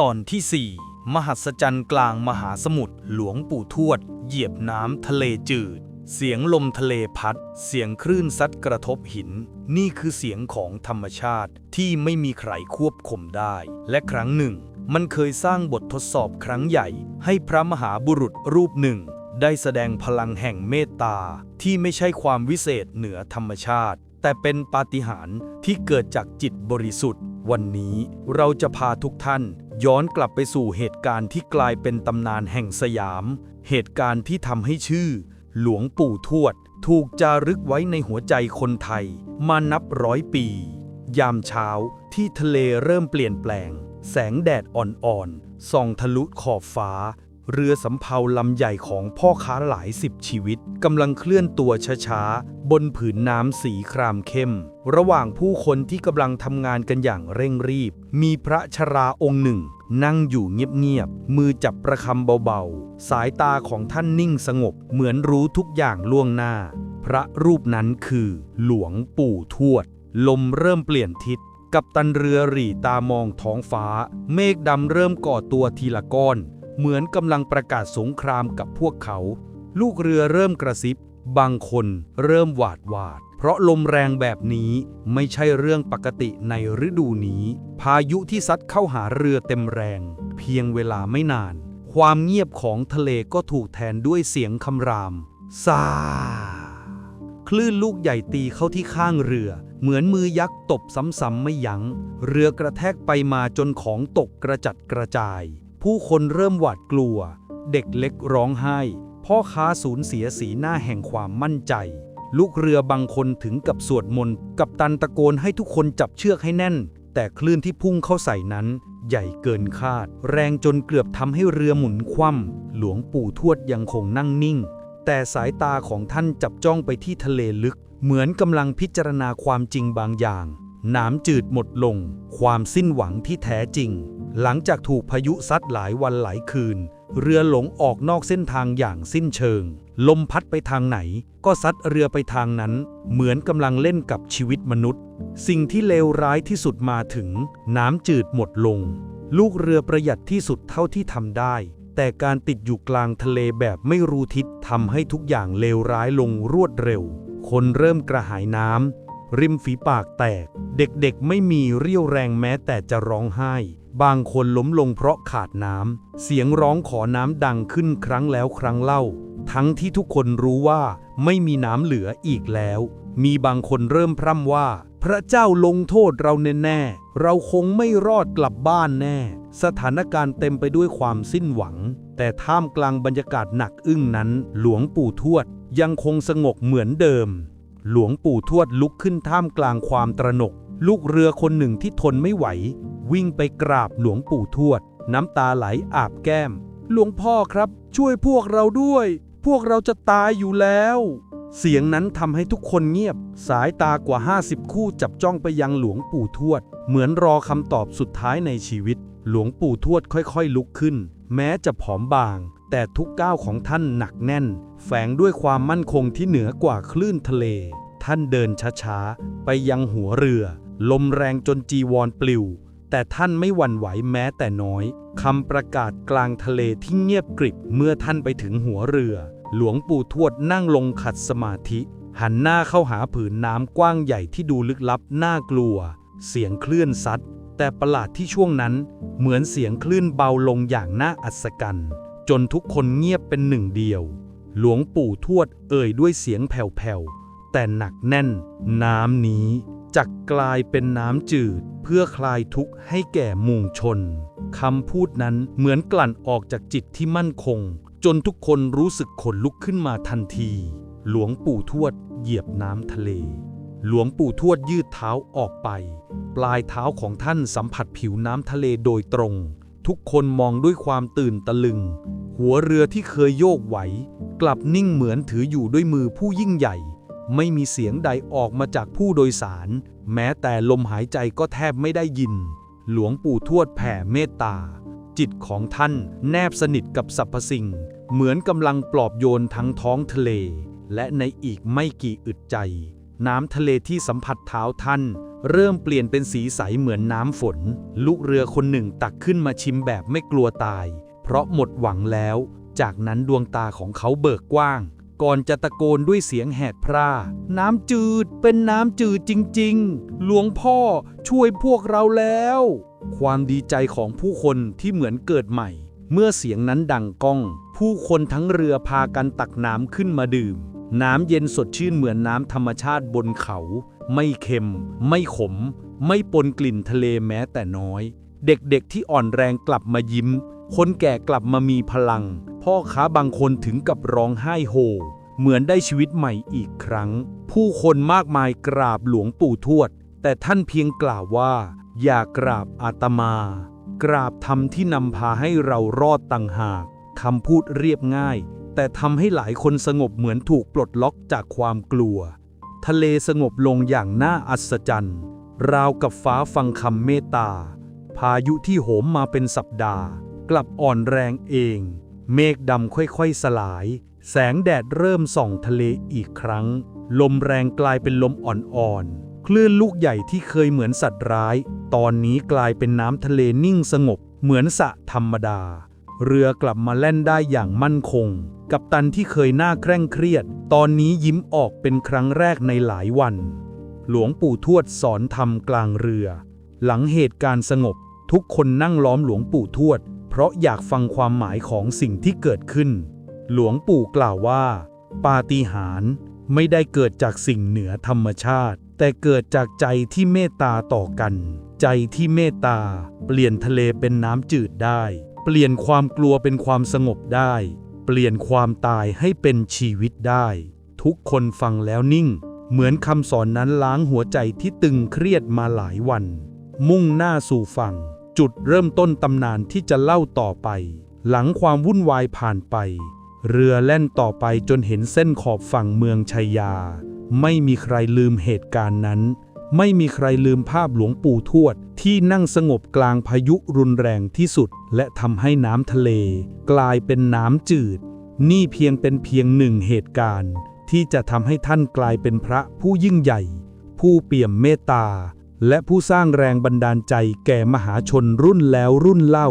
ตอนที่ 4 มหัศจรรย์กลางมหาสมุทรหลวงปู่ทวด เหยียบน้ำทะเลจืด เสียงลมทะเลพัด เสียงคลื่นซัดกระทบหิน นี่คือเสียงของธรรมชาติที่ไม่มีใครควบคุมได้ และครั้งหนึ่ง มันเคยสร้างบททดสอบครั้งใหญ่ ให้พระมหาบุรุษรูปหนึ่ง ได้แสดงพลังแห่งเมตตา ที่ไม่ใช่ความวิเศษเหนือธรรมชาติ แต่เป็นปาฏิหาริย์ที่เกิดจากจิตบริสุทธิ์ วันนี้เราจะพาทุกท่าน ย้อนกลับไปสู่เหตุการณ์ที่กลายเป็นตำนานแห่งสยาม เหตุการณ์ที่ทำให้ชื่อ หลวงปู่ทวด ถูกจารึกไว้ในหัวใจคนไทย มานับร้อยปี ยามเช้าที่ทะเลเริ่มเปลี่ยนแปลง แสงแดดอ่อนๆส่องทะลุขอบฟ้า เรือสำเภาลำใหญ่ของพ่อค้าหลายสิบชีวิตกำลังเคลื่อนตัวช้าๆ บนผืนน้ำสีครามเข้ม ระหว่างผู้คนที่กำลังทำงานกันอย่างเร่งรีบ มีพระชราองค์หนึ่ง นั่งอยู่เงียบๆ มือจับประคำเบาๆ สายตาของท่านนิ่งสงบเหมือนรู้ทุกอย่างล่วงหน้า พระรูปนั้นคือ หลวงปู่ทวด ลมเริ่มเปลี่ยนทิศกับตันเรือหรี่ตามองท้องฟ้า เมฆดำเริ่มก่อตัวทีละก้อน เหมือนกำลังประกาศสงครามกับพวกเขา ลูกเรือเริ่มกระซิบ บางคนเริ่มหวาดหวาด เพราะลมแรงแบบนี้ไม่ใช่เรื่องปกติในฤดูนี้ พายุที่ซัดเข้าหาเรือเต็มแรง เพียงเวลาไม่นาน ความเงียบของทะเลก็ถูกแทนด้วยเสียงคำรามซาคลื่นลูกใหญ่ตีเข้าที่ข้างเรือ เหมือนมือยักษ์ตบซ้ำๆไม่ยัง้ง เรือกระแทกไปมาจนของตกกระจัดกระจาย ผู้คนเริ่มหวาดกลัว เด็กเล็กร้องไห้ พ่อค้าสูญเสียสีหน้าแห่งความมั่นใจ ลูกเรือบางคนถึงกับสวดมนต์กับตันตะโกนให้ทุกคนจับเชือกให้แน่น แต่คลื่นที่พุ่งเข้าใส่นั้น ใหญ่เกินคาด แรงจนเกือบทำให้เรือหมุนคว่ำหลวงปู่ทวดยังคงนั่งนิ่ง แต่สายตาของท่านจับจ้องไปที่ทะเลลึก เหมือนกำลังพิจารณาความจริงบางอย่างน้ำจืดหมดลง ความสิ้นหวังที่แท้จริง หลังจากถูกพายุซัดหลายวันหลายคืน เรือหลงออกนอกเส้นทางอย่างสิ้นเชิง ลมพัดไปทางไหน ก็ซัดเรือไปทางนั้น เหมือนกำลังเล่นกับชีวิตมนุษย์ สิ่งที่เลวร้ายที่สุดมาถึง น้ำจืดหมดลง ลูกเรือประหยัดที่สุดเท่าที่ทำได้ แต่การติดอยู่กลางทะเลแบบไม่รู้ทิศทำให้ทุกอย่างเลวร้ายลงรวดเร็ว คนเริ่มกระหายน้ำริมฝีปากแตก เด็กๆไม่มีเรี่ยวแรงแม้แต่จะร้องไห้ บางคนล้มลงเพราะขาดน้ำ เสียงร้องขอน้ำดังขึ้นครั้งแล้วครั้งเล่า ทั้งที่ทุกคนรู้ว่าไม่มีน้ำเหลืออีกแล้ว มีบางคนเริ่มพร่ำว่า พระเจ้าลงโทษเราแน่ๆ เราคงไม่รอดกลับบ้านแน่ สถานการณ์เต็มไปด้วยความสิ้นหวัง แต่ท่ามกลางบรรยากาศหนักอึ้งนั้น หลวงปู่ทวดยังคงสงบเหมือนเดิม หลวงปู่ทวดลุกขึ้นท่ามกลางความตระหนก ลูกเรือคนหนึ่งที่ทนไม่ไหว วิ่งไปกราบหลวงปู่ทวด น้ำตาไหลอาบแก้ม หลวงพ่อครับ ช่วยพวกเราด้วย พวกเราจะตายอยู่แล้ว เสียงนั้นทำให้ทุกคนเงียบ สายตากว่า 50 คู่จับจ้องไปยังหลวงปู่ทวด เหมือนรอคำตอบสุดท้ายในชีวิต หลวงปู่ทวดค่อยๆลุกขึ้น แม้จะผอมบาง แต่ทุกก้าวของท่านหนักแน่น แฝงด้วยความมั่นคงที่เหนือกว่าคลื่นทะเล ท่านเดินช้าๆไปยังหัวเรือ ลมแรงจนจีวรปลิว แต่ท่านไม่หวั่นไหวแม้แต่น้อยคำประกาศกลางทะเลที่เงียบกริบเมื่อท่านไปถึงหัวเรือ หลวงปู่ทวดนั่งลงขัดสมาธิ หันหน้าเข้าหาผืนน้ำกว้างใหญ่ที่ดูลึกลับน่ากลัว เสียงคลื่นซัด แต่ประหลาดที่ช่วงนั้นเหมือนเสียงคลื่นเบาลงอย่างน่าอัศจรรย์จนทุกคนเงียบเป็นหนึ่งเดียว หลวงปู่ทวดเอ่ยด้วยเสียงแผ่วๆแต่หนักแน่น น้ำนี้ จะกลายเป็นน้ำจืดเพื่อคลายทุกข์ให้แก่หมู่ชนคำพูดนั้นเหมือนกลั่นออกจากจิตที่มั่นคง จนทุกคนรู้สึกขนลุกขึ้นมาทันที หลวงปู่ทวดเหยียบน้ำทะเล หลวงปู่ทวดยืดเท้าออกไป ปลายเท้าของท่านสัมผัสผิวน้ำทะเลโดยตรง ทุกคนมองด้วยความตื่นตะลึง หัวเรือที่เคยโยกไหว กลับนิ่งเหมือนถืออยู่ด้วยมือผู้ยิ่งใหญ่ ไม่มีเสียงใดออกมาจากผู้โดยสาร แม้แต่ลมหายใจก็แทบไม่ได้ยิน หลวงปู่ทวดแผ่เมตตา จิตของท่านแนบสนิทกับสรรพสิ่ง เหมือนกำลังปลอบโยนทั้งท้องทะเล และในอีกไม่กี่อึดใจ น้ำทะเลที่สัมผัสเท้าท่าน เริ่มเปลี่ยนเป็นสีใสเหมือนน้ำฝน ลูกเรือคนหนึ่งตักขึ้นมาชิมแบบไม่กลัวตาย เพราะหมดหวังแล้ว จากนั้นดวงตาของเขาเบิกกว้าง ก่อนจะตะโกนด้วยเสียงแหดพร่า น้ำจืดเป็นน้ำจืดจริงๆ หลวงพ่อช่วยพวกเราแล้ว ความดีใจของผู้คนที่เหมือนเกิดใหม่ เมื่อเสียงนั้นดังก้อง ผู้คนทั้งเรือพากันตักน้ำขึ้นมาดื่ม น้ำเย็นสดชื่นเหมือนน้ำธรรมชาติบนเขา ไม่เค็ม ไม่ขม ไม่ปนกลิ่นทะเลแม้แต่น้อย เด็กๆที่อ่อนแรงกลับมายิ้ม คนแก่กลับมามีพลัง พ่อค้าบางคนถึงกับร้องไห้โฮ เหมือนได้ชีวิตใหม่อีกครั้ง ผู้คนมากมายกราบหลวงปู่ทวด แต่ท่านเพียงกล่าวว่า อย่ากราบอาตมา กราบธรรมที่นำพาให้เรารอดต่างหากคำพูดเรียบง่าย แต่ทำให้หลายคนสงบเหมือนถูกปลดล็อกจากความกลัว ทะเลสงบลงอย่างน่าอัศจรรย์ ราวกับฟ้าฟังคำเมตตาายุที่โหมมาเป็นสัปดาห์ กลับอ่อนแรงเอง เมฆดำค่อยๆสลาย แสงแดดเริ่มส่องทะเลอีกครั้ง ลมแรงกลายเป็นลมอ่อนๆ คลื่นลูกใหญ่ที่เคยเหมือนสัตว์ร้าย ตอนนี้กลายเป็นน้ำทะเลนิ่งสงบ เหมือนสะธรรมดา เรือกลับมาแล่นได้อย่างมั่นคง กับตันที่เคยหน้าเคร่งเครียด ตอนนี้ยิ้มออกเป็นครั้งแรกในหลายวัน หลวงปู่ทวดสอนธรรมกลางเรือ หลังเหตุการณ์สงบ ทุกคนนั่งล้อมหลวงปู่ทวด เพราะอยากฟังความหมายของสิ่งที่เกิดขึ้น หลวงปู่กล่าวว่า ปาฏิหาริย์ไม่ได้เกิดจากสิ่งเหนือธรรมชาติ แต่เกิดจากใจที่เมตตาต่อกัน ใจที่เมตตา เปลี่ยนทะเลเป็นน้ำจืดได้ เปลี่ยนความกลัวเป็นความสงบได้ เปลี่ยนความตายให้เป็นชีวิตได้ ทุกคนฟังแล้วนิ่ง เหมือนคำสอนนั้นล้างหัวใจที่ตึงเครียดมาหลายวัน มุ่งหน้าสู่ฝั่ง จุดเริ่มต้นตำนานที่จะเล่าต่อไป หลังความวุ่นวายผ่านไป เรือแล่นต่อไปจนเห็นเส้นขอบฝั่งเมืองชัยยา ไม่มีใครลืมเหตุการณ์นั้น ไม่มีใครลืมภาพหลวงปู่ทวด ที่นั่งสงบกลางพายุรุนแรงที่สุด และทำให้น้ำทะเล กลายเป็นน้ำจืด นี่เพียงเป็นเพียงหนึ่งเหตุการณ์ ที่จะทำให้ท่านกลายเป็นพระผู้ยิ่งใหญ่ ผู้เปี่ยมเมตตา และผู้สร้างแรงบันดาลใจแก่มหาชนรุ่นแล้วรุ่นเล่า